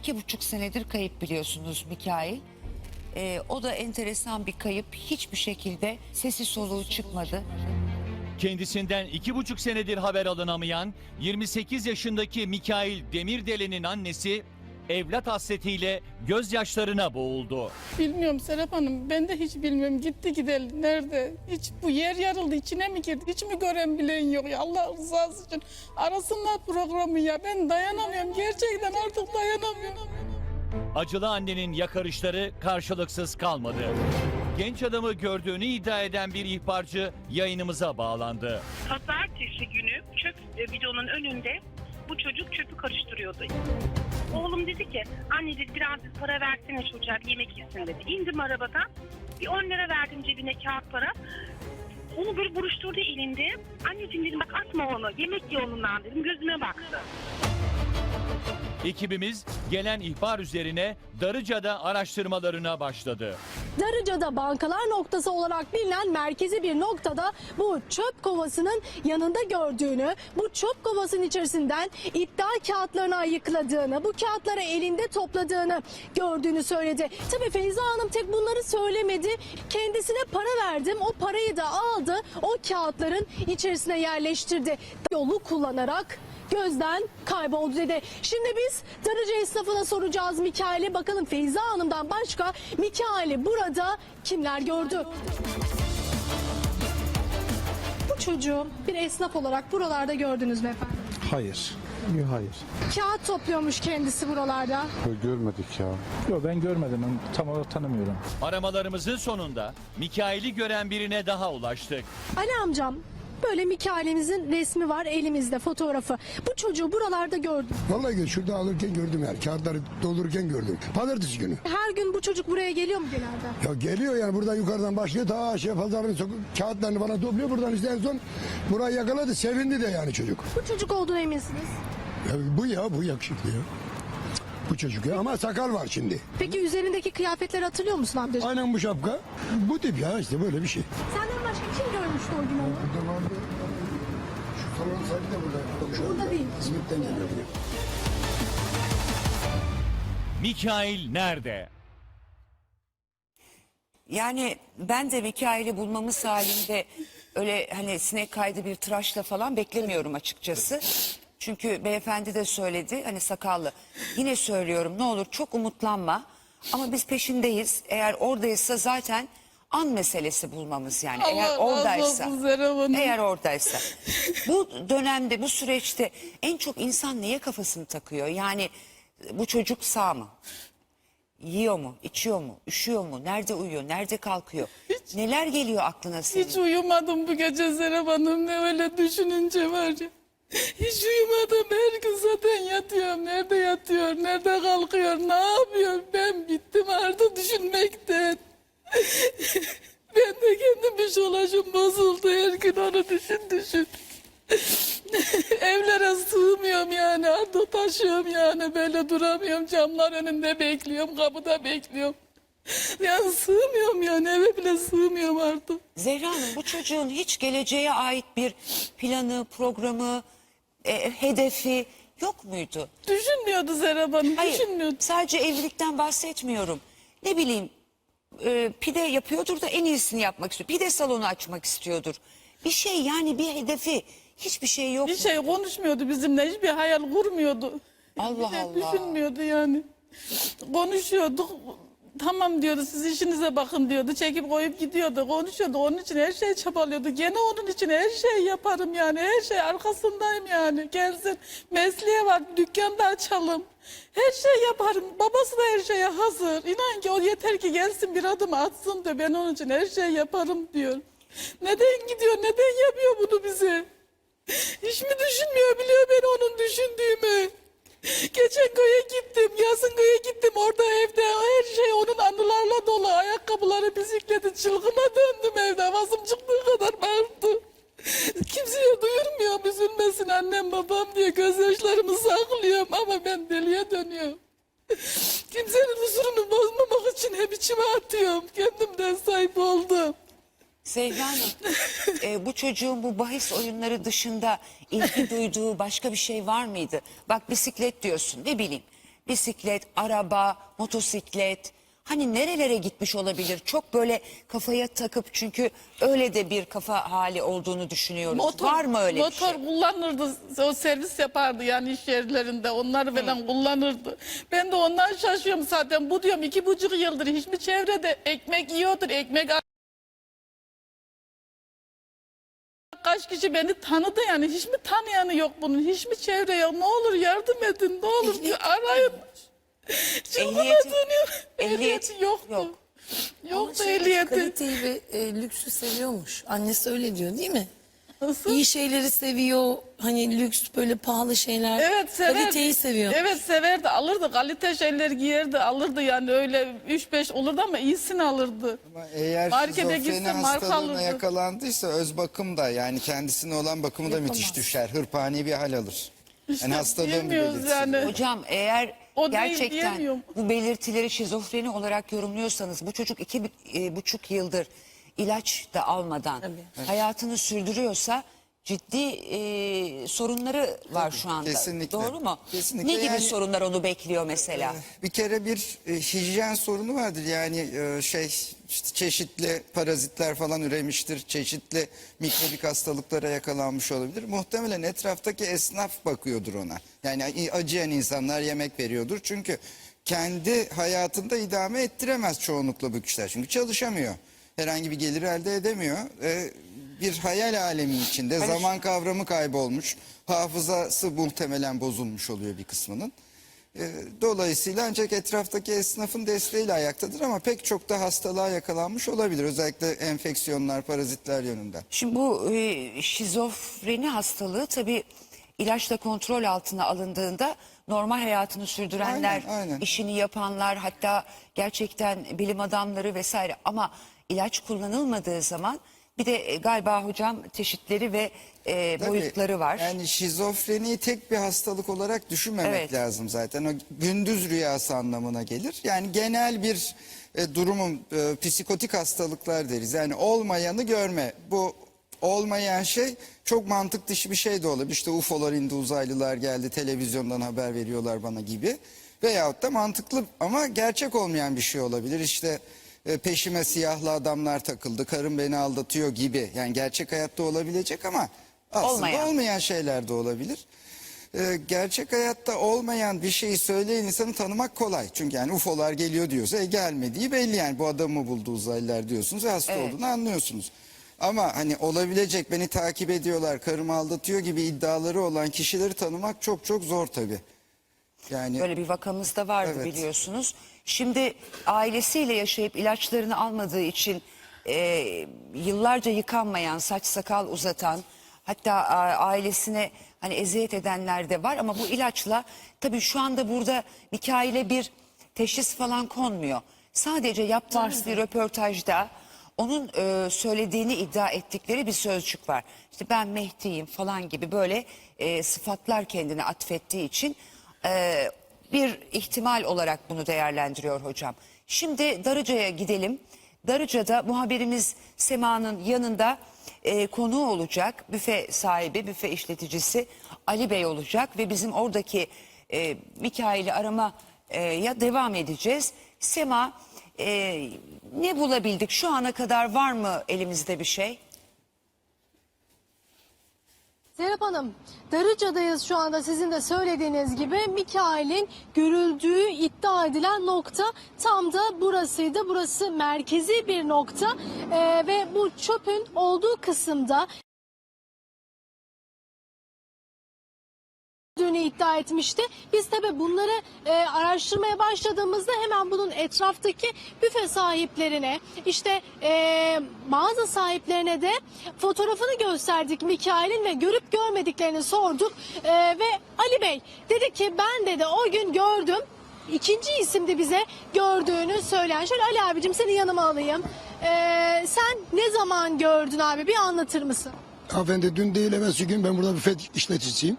iki buçuk senedir kayıp biliyorsunuz Mikail. Ee, o da enteresan bir kayıp. Hiçbir şekilde sesi soluğu çıkmadı. Kendisinden iki buçuk senedir haber alınamayan 28 yaşındaki Mikail Demirdele'nin annesi evlat hasretiyle gözyaşlarına boğuldu. Bilmiyorum Serap Hanım. Ben de hiç bilmiyorum. Gitti gideli. Nerede? Hiç bu yer yarıldı. içine mi girdi? Hiç mi gören bilen yok ya? Allah rızası için. Arasınlar programı ya. Ben dayanamıyorum. Gerçekten artık dayanamıyorum. Acılı annenin yakarışları karşılıksız kalmadı. Genç adamı gördüğünü iddia eden bir ihbarcı yayınımıza bağlandı. Pazartesi günü çöp e, bidonun önünde bu çocuk çöpü karıştırıyordu. Oğlum dedi ki anne dedi biraz para versene çocuğa bir yemek yesin dedi. İndim arabadan bir 10 lira verdim cebine kağıt para. Onu böyle buruşturdu elinde. Anneciğim dedim bak atma onu yemek ye onundan dedim gözüme baktı. Ekibimiz gelen ihbar üzerine Darıca'da araştırmalarına başladı. Darıca'da bankalar noktası olarak bilinen merkezi bir noktada bu çöp kovasının yanında gördüğünü, bu çöp kovasının içerisinden iddia kağıtlarını ayıkladığını, bu kağıtları elinde topladığını gördüğünü söyledi. Tabii Feyza Hanım tek bunları söylemedi. Kendisine para verdim, o parayı da aldı, o kağıtların içerisine yerleştirdi. Yolu kullanarak gözden kayboldu dedi. Şimdi biz Darıca esnafına soracağız Mikail'e. Bakalım Feyza Hanım'dan başka Mikail'i burada kimler gördü? Bu çocuğu bir esnaf olarak buralarda gördünüz mü efendim? Hayır. Yok hayır. Kağıt topluyormuş kendisi buralarda. Yok, Görmedik ya. Yok ben görmedim. Ben tam olarak tanımıyorum. Aramalarımızın sonunda Mikail'i gören birine daha ulaştık. Ali amcam böyle Mikail'imizin resmi var elimizde fotoğrafı. Bu çocuğu buralarda gördüm. Vallahi gö- şurada alırken gördüm yani. Kağıtları doldururken gördüm. Pazartesi günü. Her gün bu çocuk buraya geliyor mu genelde? Ya geliyor yani buradan yukarıdan başlıyor ta aşağı pazarın sokak kağıtlarını bana topluyor. Buradan işte en son burayı yakaladı. Sevindi de yani çocuk. Bu çocuk olduğuna eminsiniz. Ya bu ya bu yakışıklı ya. Bu çocuk ya ama sakal var şimdi. Peki üzerindeki kıyafetleri hatırlıyor musun amcacığım? Aynen bu şapka. Bu tip ya işte böyle bir şey. Senden başka kim görmüştü o gün onu? Burada vardı. Şu salon sahibi de burada. Şu Burada değil. İzmit'ten geliyor. Mikail nerede? Yani ben de Mikail'i bulmamız halinde öyle hani sinek kaydı bir tıraşla falan beklemiyorum açıkçası. Çünkü beyefendi de söyledi hani sakallı. Yine söylüyorum ne olur çok umutlanma. Ama biz peşindeyiz. Eğer oradaysa zaten an meselesi bulmamız yani. Allah eğer oradaysa. Eğer oradaysa. Bu dönemde bu süreçte en çok insan neye kafasını takıyor? Yani bu çocuk sağ mı? Yiyor mu? içiyor mu? Üşüyor mu? Nerede uyuyor? Nerede kalkıyor? Neler geliyor aklına senin? Hiç uyumadım bu gece Serap Hanım. Ne öyle düşününce var ya. Hiç uyumadım. Her gün zaten yatıyorum. Nerede yatıyor? Nerede kalkıyor? Ne yapıyor? Ben bittim artık düşünmekten. ben de kendim psikolojim bozuldu. Her gün onu düşün düşün. Evlere sığmıyorum yani artık taşıyorum yani böyle duramıyorum önünde bekliyorum kapıda bekliyorum. Yani sığmıyorum yani eve bile sığmıyorum artık. Zehra Hanım bu çocuğun hiç geleceğe ait bir planı, programı, e, hedefi yok muydu? Düşünmüyordu Serap Hanım Hayır düşünmüyordu. sadece evlilikten bahsetmiyorum. Ne bileyim e, pide yapıyordur da en iyisini yapmak istiyor. Pide salonu açmak istiyordur. Bir şey yani bir hedefi hiçbir şey yok. Bir mu? şey konuşmuyordu bizimle hiçbir hayal kurmuyordu. Allah Bir de Allah. Düşünmüyordu yani. Konuşuyorduk. Tamam diyordu siz işinize bakın diyordu. Çekip koyup gidiyordu. Konuşuyordu. Onun için her şey çabalıyordu. Gene onun için her şey yaparım yani. Her şey arkasındayım yani. Gelsin mesleğe var. Dükkanda açalım. Her şey yaparım. Babası da her şeye hazır. İnan ki o yeter ki gelsin bir adım atsın diyor. Ben onun için her şey yaparım diyor. Neden gidiyor? Neden yapıyor bunu bize? Hiç mi düşünmüyor biliyor ben onun düşündüğümü. Geçen köye gittim, yazın köye gittim. Orada evde her şey onun anılarla dolu. Ayakkabıları, bisikleti çılgına döndüm evde. Havasım çıktığı kadar bağırdı. Kimseye duyurmuyorum üzülmesin annem babam diye gözyaşlarımı saklıyorum ama ben deliye dönüyorum. Kimsenin huzurunu bozmamak için hep içime atıyorum. Kendimden sahip oldum. Zehra Hanım e, bu çocuğun bu bahis oyunları dışında ilgi duyduğu başka bir şey var mıydı? Bak bisiklet diyorsun ne bileyim. bisiklet, araba, motosiklet hani nerelere gitmiş olabilir? Çok böyle kafaya takıp çünkü öyle de bir kafa hali olduğunu düşünüyoruz. Var mı öyle bir motor şey? kullanırdı. O servis yapardı yani iş yerlerinde. Onları falan kullanırdı. Ben de ondan şaşıyorum zaten. Bu diyorum iki buçuk yıldır hiç mi çevrede ekmek yiyordur. Ekmek Kaç kişi beni tanıdı yani hiç mi tanıyanı yok bunun hiç mi çevre yok ne olur yardım edin ne olur bir arayın. Ehliyeti- dönüyor. ehliyeti Ehliyeti yoktu. yok. Yoktu Şey, ehliyeti. Kaliteyi ve e, lüksü seviyormuş. Annesi öyle diyor değil mi? Nasıl? İyi şeyleri seviyor. Hani lüks böyle pahalı şeyler. Evet severdi. Kaliteyi seviyor. Evet severdi alırdı kalite şeyler giyerdi alırdı yani öyle 3-5 olurdu ama iyisini alırdı. Ama eğer Markete şizofreni gitse marka hastalığına alırdı. yakalandıysa öz bakım da yani kendisine olan bakımı da müthiş düşer. Hırpani bir hal alır. yani hastalığın bir bilmiyoruz belirtisi. yani. Hocam eğer O değil gerçekten diyemiyorum. bu belirtileri şizofreni olarak yorumluyorsanız bu çocuk iki e, buçuk yıldır ilaç da almadan hayatını sürdürüyorsa ciddi e, sorunları var şu anda. kesinlikle. Doğru mu? Kesinlikle. Ne gibi Yani- sorunlar onu bekliyor mesela? Bir kere bir e, hijyen sorunu vardır. Yani e, şey işte çeşitli parazitler falan üremiştir. Çeşitli mikrobik hastalıklara yakalanmış olabilir. Muhtemelen etraftaki esnaf bakıyordur ona. Yani acıyan insanlar yemek veriyordur. Çünkü kendi hayatında idame ettiremez çoğunlukla bu kişiler. Çünkü çalışamıyor. Herhangi bir gelir elde edemiyor. E, bir hayal alemi içinde zaman kavramı kaybolmuş. Hafızası muhtemelen bozulmuş oluyor bir kısmının. E, Dolayısıyla ancak etraftaki esnafın desteğiyle ayaktadır ama pek çok da hastalığa yakalanmış olabilir. Özellikle enfeksiyonlar, parazitler yönünden. Şimdi bu e, şizofreni hastalığı tabii ilaçla kontrol altına alındığında normal hayatını sürdürenler, Aynen, aynen. işini yapanlar hatta gerçekten bilim adamları vesaire ama ilaç kullanılmadığı zaman bir de e, galiba hocam çeşitleri ve e, Tabii, boyutları var. Yani şizofreniyi tek bir hastalık olarak düşünmemek Evet. lazım zaten. O gündüz rüyası anlamına gelir. Yani genel bir e, durumun e, psikotik hastalıklar deriz. Yani olmayanı görme. Bu olmayan şey çok mantık dışı bir şey de olabilir. İşte UFO'lar indi, uzaylılar geldi, televizyondan haber veriyorlar bana gibi. Veyahut da mantıklı ama gerçek olmayan bir şey olabilir. İşte e, peşime siyahlı adamlar takıldı, karım beni aldatıyor gibi. Yani gerçek hayatta olabilecek ama aslında Olmayan. olmayan şeyler de olabilir. Ee, gerçek hayatta olmayan bir şeyi söyleyen insanı tanımak kolay. Çünkü yani UFO'lar geliyor diyorsa e, gelmediği belli yani bu adamı buldu uzaylılar diyorsunuz ve hasta Evet. olduğunu anlıyorsunuz. Ama hani olabilecek beni takip ediyorlar, karımı aldatıyor gibi iddiaları olan kişileri tanımak çok çok zor tabii. Yani Böyle bir vakamız da vardı Evet. biliyorsunuz. Şimdi ailesiyle yaşayıp ilaçlarını almadığı için e, yıllarca yıkanmayan, saç sakal uzatan, hatta a- ailesine hani eziyet edenler de var ama bu ilaçla tabii şu anda burada Mikail'e bir teşhis falan konmuyor. Sadece yaptığımız bir röportajda onun e, söylediğini iddia ettikleri bir sözcük var. İşte ben Mehdi'yim falan gibi böyle e, sıfatlar kendine atfettiği için e, bir ihtimal olarak bunu değerlendiriyor hocam. Şimdi Darıca'ya gidelim. Darıca'da muhabirimiz Sema'nın yanında e, konuğu olacak. Büfe sahibi, büfe işleticisi Ali Bey olacak ve bizim oradaki e, Mikail'i aramaya devam edeceğiz. Sema e, ne bulabildik? Şu ana kadar var mı elimizde bir şey? Serap Hanım, Darıca'dayız şu anda sizin de söylediğiniz gibi. Mikail'in görüldüğü iddia edilen nokta tam da burasıydı. Burası merkezi bir nokta Ee, ve bu çöpün olduğu kısımda gördüğünü iddia etmişti. Biz tabi bunları e, araştırmaya başladığımızda hemen bunun etraftaki büfe sahiplerine işte e, mağaza sahiplerine de fotoğrafını gösterdik Mikail'in ve görüp görmediklerini sorduk. E, ve Ali Bey dedi ki ben dedi o gün gördüm. İkinci isimdi bize gördüğünü söyleyen. Şöyle Ali abicim seni yanıma alayım. E, sen ne zaman gördün abi bir anlatır mısın? Hanımefendi dün değil evvelsi gün ben burada büfe işleticisiyim.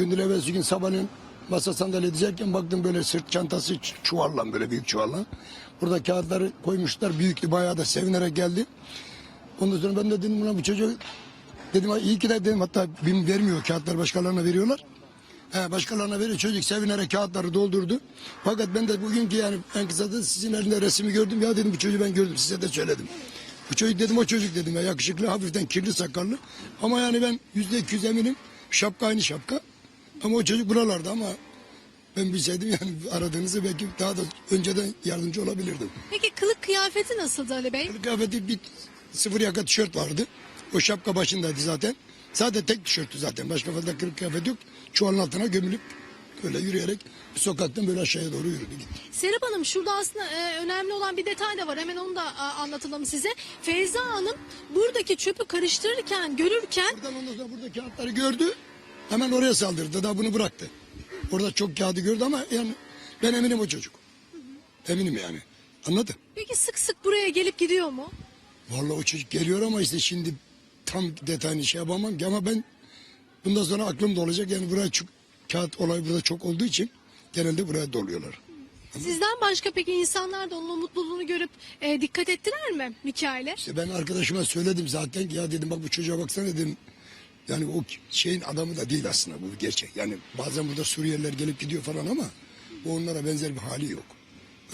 Dün evvelsi gün sabahleyin masa sandalye dizerken baktım böyle sırt çantası çuvalla böyle büyük çuvalla. Burada kağıtları koymuşlar büyüktü bayağı da sevinerek geldi. Ondan sonra ben de dedim buna bu çocuğu dedim iyi ki de dedim hatta BİM vermiyor kağıtları başkalarına veriyorlar. He, başkalarına veriyor çocuk sevinerek kağıtları doldurdu. Fakat ben de bugünkü yani en kısa da sizin elinde resmi gördüm. Ya dedim bu çocuğu ben gördüm size de söyledim. Bu çocuk dedim o çocuk dedim ya yakışıklı hafiften kirli sakallı. Ama yani ben yüzde iki yüz eminim şapka aynı şapka. Ama o çocuk buralarda ama ben bilseydim yani aradığınızı belki daha da önceden yardımcı olabilirdim. Peki kılık kıyafeti nasıldı Ali Bey? Kıyafeti bir sıfır yaka tişört vardı. O şapka başındaydı zaten. Zaten tek tişörtü zaten. Başka fazla kırık kıyafet yok. Çuvalın altına gömülüp böyle yürüyerek sokaktan böyle aşağıya doğru yürüdü gitti. Serap Hanım şurada aslında e, önemli olan bir detay da var. Hemen onu da a, anlatalım size. Feyza Hanım buradaki çöpü karıştırırken, görürken Buradan ondan sonra burada kağıtları gördü. Hemen oraya saldırdı. Daha bunu bıraktı. Orada çok kağıdı gördü ama yani ben eminim o çocuk. Eminim yani. Anladın? peki sık sık buraya gelip gidiyor mu? Vallahi o çocuk geliyor ama işte şimdi tam detayını şey yapamam ki ama ben bundan sonra aklımda olacak. Yani buraya çok, kağıt olay burada çok olduğu için genelde buraya doluyorlar. Sizden başka peki insanlar da onun mutluluğunu görüp e, dikkat ettiler mi Mikail'e? İşte ben arkadaşıma söyledim zaten ki ya dedim bak bu çocuğa baksana dedim. Yani o şeyin adamı da değil aslında bu gerçek. Yani bazen burada Suriyeliler gelip gidiyor falan ama bu onlara benzer bir hali yok.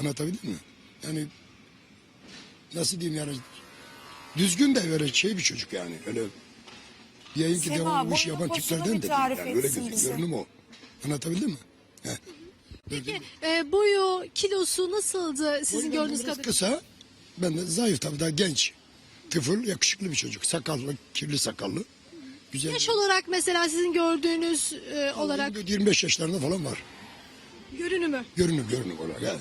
Anlatabildim mi? Yani nasıl diyeyim yani düzgün de böyle şey bir çocuk yani. Öyle yayın ki devamlı bu işi boyunu yapan tiplerden de değil. Yani öyle gözüküyor. Görünüm o. Anlatabildim mi? He. Peki e, boyu, kilosu nasıldı sizin Boyu gördüğünüz biraz kadarıyla? kısa. Ben de zayıf tabii daha genç. Tıfıl, yakışıklı bir çocuk. Sakallı, kirli sakallı. Güzel. Yaş olarak mesela sizin gördüğünüz e, olarak 25 yaşlarında falan var. görünümü. Görünür görünür olarak. Yani.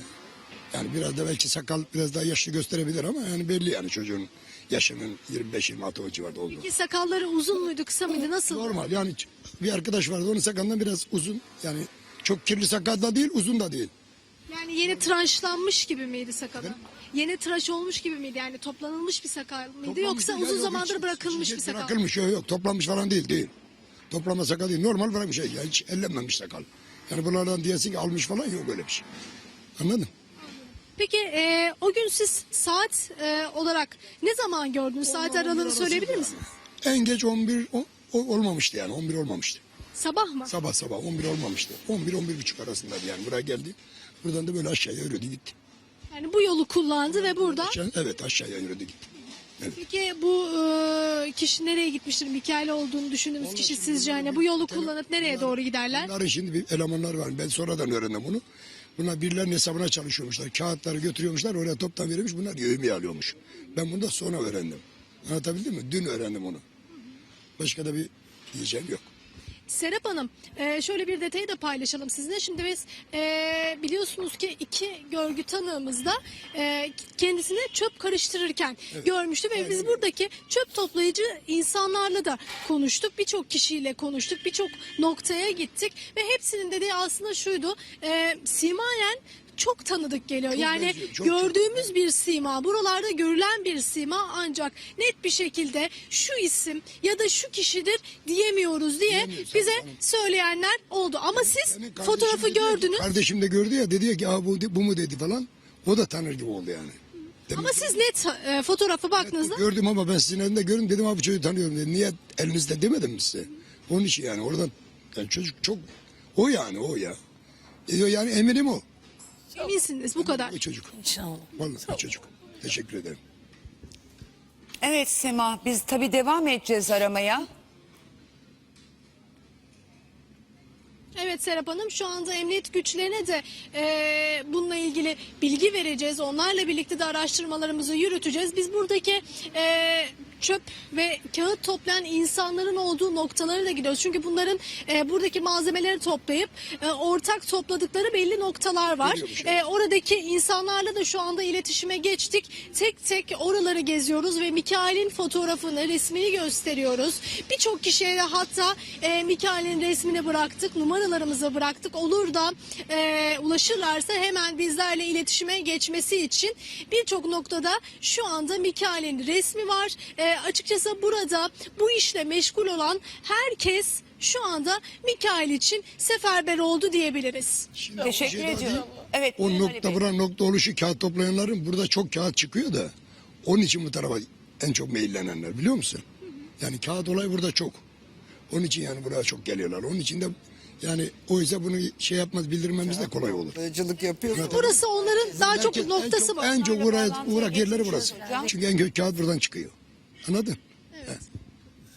yani biraz da belki sakal biraz daha yaşlı gösterebilir ama yani belli yani çocuğun yaşının 25-26 o civarda olduğu. Peki sakalları uzun muydu, kısa mıydı, nasıl? Normal yani bir arkadaş vardı onun sakalından biraz uzun yani çok kirli sakal da değil uzun da değil. Yani yeni tıraşlanmış gibi miydi sakalı? Yeni tıraş olmuş gibi miydi? Yani toplanılmış bir sakal mıydı Toplanmış yoksa değil, uzun yok, zamandır hiç- bırakılmış hiç bir sakal? Bırakılmış yok yok toplanmış falan değil değil. Toplama sakal değil normal bırak bir şey yani hiç ellenmemiş sakal. Yani bunlardan diyesin ki almış falan yok öyle bir şey. Anladın? Peki e, o gün siz saat e, olarak ne zaman gördünüz? Saat aralığını söyleyebilir misiniz? En geç 11 o- o- olmamıştı yani 11 olmamıştı. Sabah mı? Sabah sabah 11 olmamıştı. 11-11 buçuk arasındaydı yani buraya geldi. Buradan da böyle aşağıya yürüdü gitti. Yani bu yolu kullandı ve burada. Aşağı- evet aşağıya yürüdü gitti. Peki bu e, kişi nereye gitmiştir? Mikail olduğunu düşündüğümüz kişi sizce hani bu yolu kullanıp nereye doğru giderler? Bunların şimdi bir elemanlar var. Ben sonradan öğrendim bunu. Bunlar birilerinin hesabına çalışıyormuşlar. Kağıtları götürüyormuşlar. Oraya toptan verilmiş. Bunlar yövmiye alıyormuş. Ben bunu da sonra öğrendim. Anlatabildim mi? Dün öğrendim onu. Başka da bir diyeceğim yok. Serap Hanım e, şöyle bir detayı da paylaşalım sizinle. Şimdi biz e, biliyorsunuz ki iki görgü tanığımız da e, kendisine çöp karıştırırken görmüştü ve biz buradaki çöp toplayıcı insanlarla da konuştuk. Birçok kişiyle konuştuk. Birçok noktaya gittik ve hepsinin dediği aslında şuydu. E, simayen çok tanıdık geliyor. yani benziyor, çok, gördüğümüz bir sima, buralarda görülen bir sima ancak net bir şekilde şu isim ya da şu kişidir diyemiyoruz diye bize tamam. söyleyenler oldu. Ama siz Benim kardeşim fotoğrafı gördünüz Kardeşim de gördü ya dedi ya ki bu, bu mu dedi falan. O da tanır gibi oldu yani. Demek ama ki- siz net e, fotoğrafa baktığınızda Gördüm ama ben sizin elinde gördüm dedim abi çocuğu tanıyorum dedi. Niye elinizde demedim mi size? Onun için yani oradan yani çocuk çok o yani o ya. E, Yani eminim o. eminsiniz bu kadar. O çocuk. İnşallah. Vallahi o çocuk. Teşekkür ederim. Evet Sema biz tabii devam edeceğiz aramaya. Evet Serap Hanım şu anda emniyet güçlerine de e, bununla ilgili bilgi vereceğiz. Onlarla birlikte de araştırmalarımızı yürüteceğiz. Biz buradaki e, çöp ve kağıt toplayan insanların olduğu noktalara da gidiyoruz. Çünkü bunların e, buradaki malzemeleri toplayıp e, ortak topladıkları belli noktalar var. E, oradaki insanlarla da şu anda iletişime geçtik. Tek tek oraları geziyoruz ve Mikail'in fotoğrafını, resmini gösteriyoruz. Birçok kişiye de hatta e, Mikail'in resmini bıraktık, numaralarımızı bıraktık. Olur da e, ulaşırlarsa hemen bizlerle iletişime geçmesi için birçok noktada şu anda Mikail'in resmi var. E, açıkçası burada bu işle meşgul olan herkes şu anda Mikail için seferber oldu diyebiliriz. Şimdi Teşekkür ediyorum. Evet. O buyurun Ali nokta Bey. buran nokta oluşu kağıt toplayanların burada çok kağıt çıkıyor da onun için bu tarafa en çok meyillenenler biliyor musun? Yani kağıt olay burada çok. Onun için yani buraya çok geliyorlar. Onun için de Yani o ise bunu şey yapmaz bildirmemiz de kolay olur. Dayıcılık yapıyorsa Burası onların daha çok noktası en çok, mı? En çok Onlarla uğrak, yerleri burası. Çünkü en kötü kağıt buradan çıkıyor. Anladın?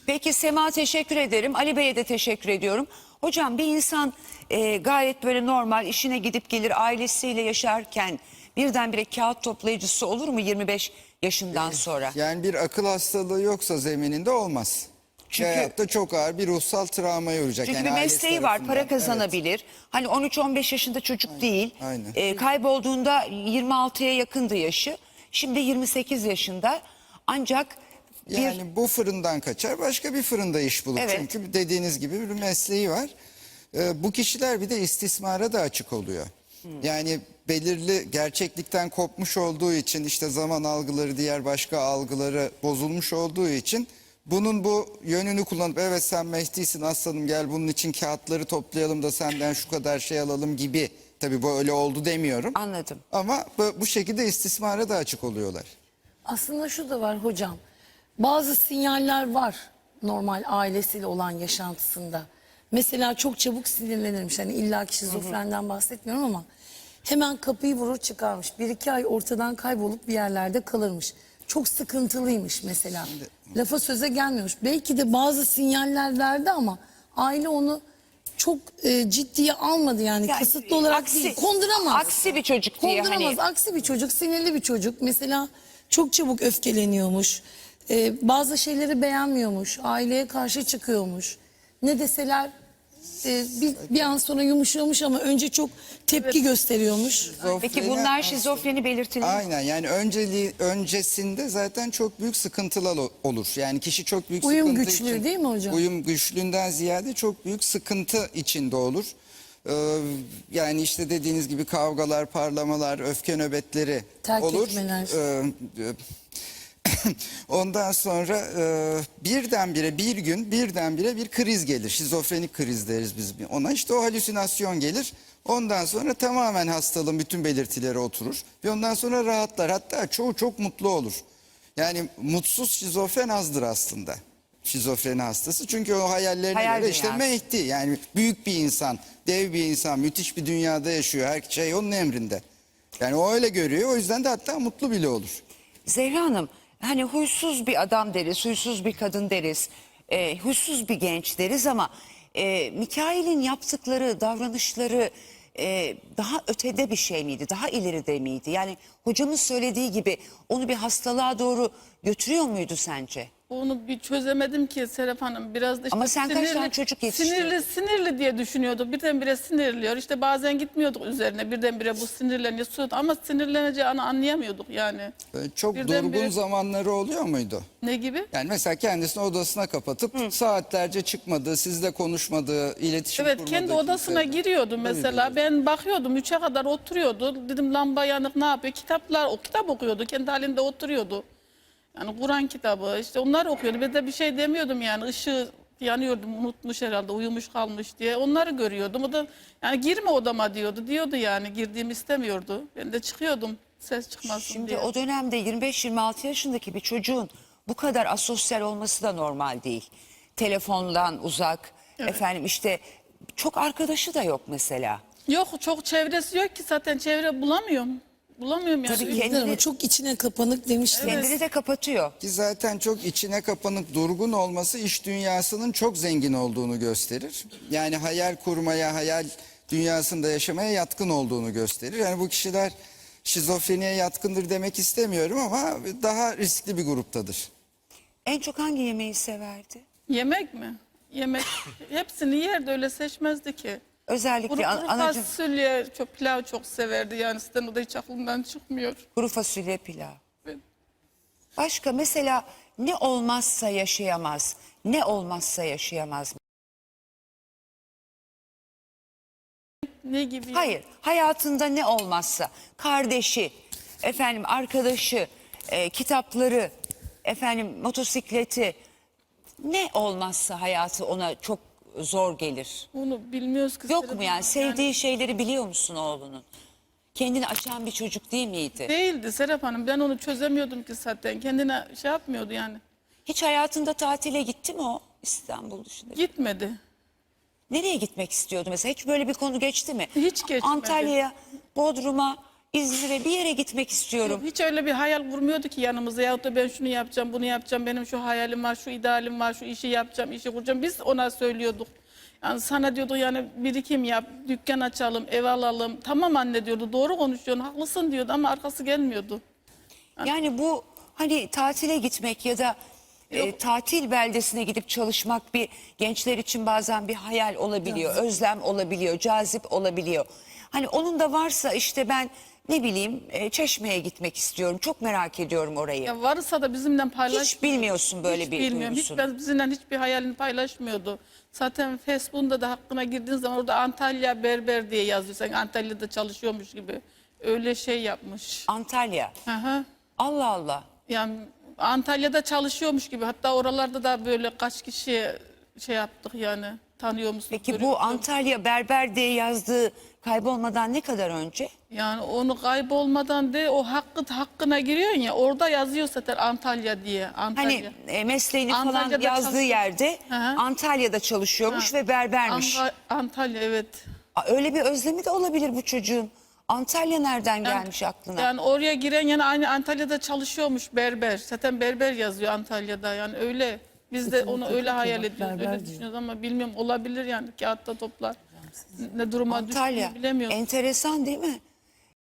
Peki Sema teşekkür ederim. Ali Bey'e de teşekkür ediyorum. Hocam bir insan e, gayet böyle normal işine gidip gelir ailesiyle yaşarken birdenbire kağıt toplayıcısı olur mu 25 yaşından sonra? yani bir akıl hastalığı yoksa zemininde olmaz. Çünkü- Hayatta çok ağır bir ruhsal travmaya uğrayacak. Çünkü yani bir mesleği var, para kazanabilir. Hani 13-15 yaşında çocuk değil. aynen. E, kaybolduğunda 26'ya yakındı yaşı. Şimdi 28 yaşında. Ancak bir Yani bu fırından kaçar başka bir fırında iş bulur. Evet. Çünkü dediğiniz gibi bir mesleği var. Ee, bu kişiler bir de istismara da açık oluyor. Yani belirli gerçeklikten kopmuş olduğu için işte zaman algıları diğer başka algıları bozulmuş olduğu için bunun bu yönünü kullanıp evet sen Mehdi'sin aslanım gel bunun için kağıtları toplayalım da senden şu kadar şey alalım gibi. Tabii bu öyle oldu demiyorum. anladım. Ama bu, bu şekilde istismara da açık oluyorlar. Aslında şu da var hocam. Bazı sinyaller var normal ailesiyle olan yaşantısında. Mesela çok çabuk sinirlenirmiş. Hani illa ki şizofrenden bahsetmiyorum ama hemen kapıyı vurur çıkarmış. Bir iki ay ortadan kaybolup bir yerlerde kalırmış. Çok sıkıntılıymış mesela. Lafa söze gelmiyormuş. Belki de bazı sinyaller verdi ama aile onu çok e, ciddiye almadı yani, Yani, kısıtlı olarak aksi- değil. Konduramaz. aksi bir çocuk diye Konduramaz. hani- Aksi bir çocuk, sinirli bir çocuk. Mesela çok çabuk öfkeleniyormuş. Ee, bazı şeyleri beğenmiyormuş. Aileye karşı çıkıyormuş. Ne deseler e, bir, bir an sonra yumuşuyormuş ama önce çok tepki gösteriyormuş. Peki bunlar şizofreni belirtileri Aynen yani önceliği öncesinde zaten çok büyük sıkıntılar o- olur. Yani kişi çok büyük Uyum sıkıntı güçlüğü için- değil mi hocam? Uyum güçlüğünden ziyade çok büyük sıkıntı içinde olur. Ee, yani işte dediğiniz gibi kavgalar, parlamalar, öfke nöbetleri Terk olur. etmeler. Ee, Ondan sonra e, birdenbire bir gün birdenbire bir kriz gelir. Şizofrenik kriz deriz biz ona. İşte o halüsinasyon gelir. Ondan sonra tamamen hastalığın bütün belirtileri oturur. Ve ondan sonra rahatlar. Hatta çoğu çok mutlu olur. Yani mutsuz şizofren azdır aslında. Şizofreni hastası. Çünkü o hayallerine Hayal göre işte dünyası. Mehdi. Yani büyük bir insan, dev bir insan, müthiş bir dünyada yaşıyor. Her şey onun emrinde. Yani o öyle görüyor. O yüzden de hatta mutlu bile olur. Zehra Hanım hani huysuz bir adam deriz, huysuz bir kadın deriz, e, huysuz bir genç deriz ama e, Mikail'in yaptıkları, davranışları e, daha ötede bir şey miydi, daha ileride miydi? Yani hocamın söylediği gibi onu bir hastalığa doğru götürüyor muydu sence? Onu bir çözemedim ki Serap Hanım. Biraz da işte Ama sen kaç tane çocuk yetiştirdin? Sinirli, sinirli diye düşünüyorduk. Birdenbire sinirliyor. İşte bazen gitmiyorduk üzerine. Birdenbire bu sinirleniyor. Surat- Ama sinirleneceğini anlayamıyorduk yani. Böyle çok Birden durgun bire- zamanları oluyor muydu? Ne gibi? Yani mesela kendisini odasına kapatıp saatlerce çıkmadığı, sizle konuşmadığı, iletişim Evet kurmadığı kendi odasına kimse- giriyordu mesela. Ben bakıyordum üçe kadar oturuyordu. Dedim lamba yanık ne yapıyor? Kitaplar o kitap okuyordu. Kendi halinde oturuyordu. Yani Kur'an kitabı işte onlar okuyordu. Ben de bir şey demiyordum yani ışığı yanıyordum unutmuş herhalde uyumuş kalmış diye onları görüyordum. O da yani girme odama diyordu diyordu yani girdiğimi istemiyordu. Ben de çıkıyordum ses çıkmasın Şimdi diye. o dönemde 25-26 yaşındaki bir çocuğun bu kadar asosyal olması da normal değil. Telefondan uzak, efendim işte çok arkadaşı da yok mesela. Yok çok çevresi yok ki zaten çevre bulamıyorum. Bulamıyorum yani. Tabii kendi- Ama çok içine kapanık demişler. Kendini de kapatıyor. Ki zaten çok içine kapanık, durgun olması iş dünyasının çok zengin olduğunu gösterir. Yani hayal kurmaya, hayal dünyasında yaşamaya yatkın olduğunu gösterir. Yani bu kişiler şizofreniye yatkındır demek istemiyorum ama daha riskli bir gruptadır. En çok hangi yemeği severdi? Yemek mi? Yemek hepsini yerdi öyle seçmezdi ki. Özellikle Kuru, kuru anacığım fasulye, çok pilav çok severdi yani sizden o da hiç aklımdan çıkmıyor. kuru fasulye pilav. Evet. Başka mesela ne olmazsa yaşayamaz. Ne olmazsa yaşayamaz. Ne gibi? Hayır, hayatında ne olmazsa kardeşi, efendim arkadaşı, e, kitapları, efendim motosikleti ne olmazsa hayatı ona çok zor gelir. Onu bilmiyoruz ki. Yok mu yani sevdiği şeyleri biliyor musun oğlunun? Kendini açan bir çocuk değil miydi? Değildi Serap Hanım. Ben onu çözemiyordum ki zaten. Kendine şey yapmıyordu yani. Hiç hayatında tatile gitti mi o İstanbul dışında? Gitmedi. Nereye gitmek istiyordu mesela? Hiç böyle bir konu geçti mi? Hiç geçmedi. Antalya'ya, Bodrum'a, İzmir'e bir yere gitmek istiyorum. Hiç öyle bir hayal kurmuyordu ki yanımıza. Yahut da ben şunu yapacağım, bunu yapacağım. Benim şu hayalim var, şu idealim var, şu işi yapacağım, işi kuracağım. Biz ona söylüyorduk. Yani sana diyordu yani birikim yap, dükkan açalım, ev alalım. Tamam anne diyordu, doğru konuşuyorsun, haklısın diyordu ama arkası gelmiyordu. Yani bu hani tatile gitmek ya da e, tatil beldesine gidip çalışmak bir gençler için bazen bir hayal olabiliyor, özlem olabiliyor, cazip olabiliyor. Hani onun da varsa işte ben ne bileyim e, Çeşme'ye gitmek istiyorum. Çok merak ediyorum orayı. Ya varsa da bizimle paylaş. Hiç bilmiyorsun böyle Hiç bir bilmiyorum. Hiç duygusunu. ben bizimle hiçbir hayalini paylaşmıyordu. Zaten Facebook'ta da hakkına girdiğin zaman orada Antalya Berber diye yazıyor. Sen Antalya'da çalışıyormuş gibi. Öyle şey yapmış. Antalya. Hı hı. Allah Allah. Yani Antalya'da çalışıyormuş gibi. Hatta oralarda da böyle kaç kişi şey yaptık yani tanıyor musun? Peki bu musun? Antalya Berber diye yazdığı kaybolmadan ne kadar önce? Yani onu kaybolmadan de o hakkı hakkına giriyorsun ya orada yazıyor zaten Antalya diye. Antalya. Hani e, mesleğini falan Antalya'da yazdığı çalışıyor. yerde Hı hı. Antalya'da çalışıyormuş ve berbermiş. Anka- Antalya evet. Aa, Öyle bir özlemi de olabilir bu çocuğun. Antalya nereden gelmiş aklına? Yani oraya giren yani aynı Antalya'da çalışıyormuş berber. Zaten berber yazıyor Antalya'da yani öyle. Biz de onu öyle hayal ediyoruz, öyle düşünüyoruz ama bilmiyorum olabilir yani kağıtta toplar. Ne duruma Antalya. düştüğünü bilemiyorum. Enteresan değil mi?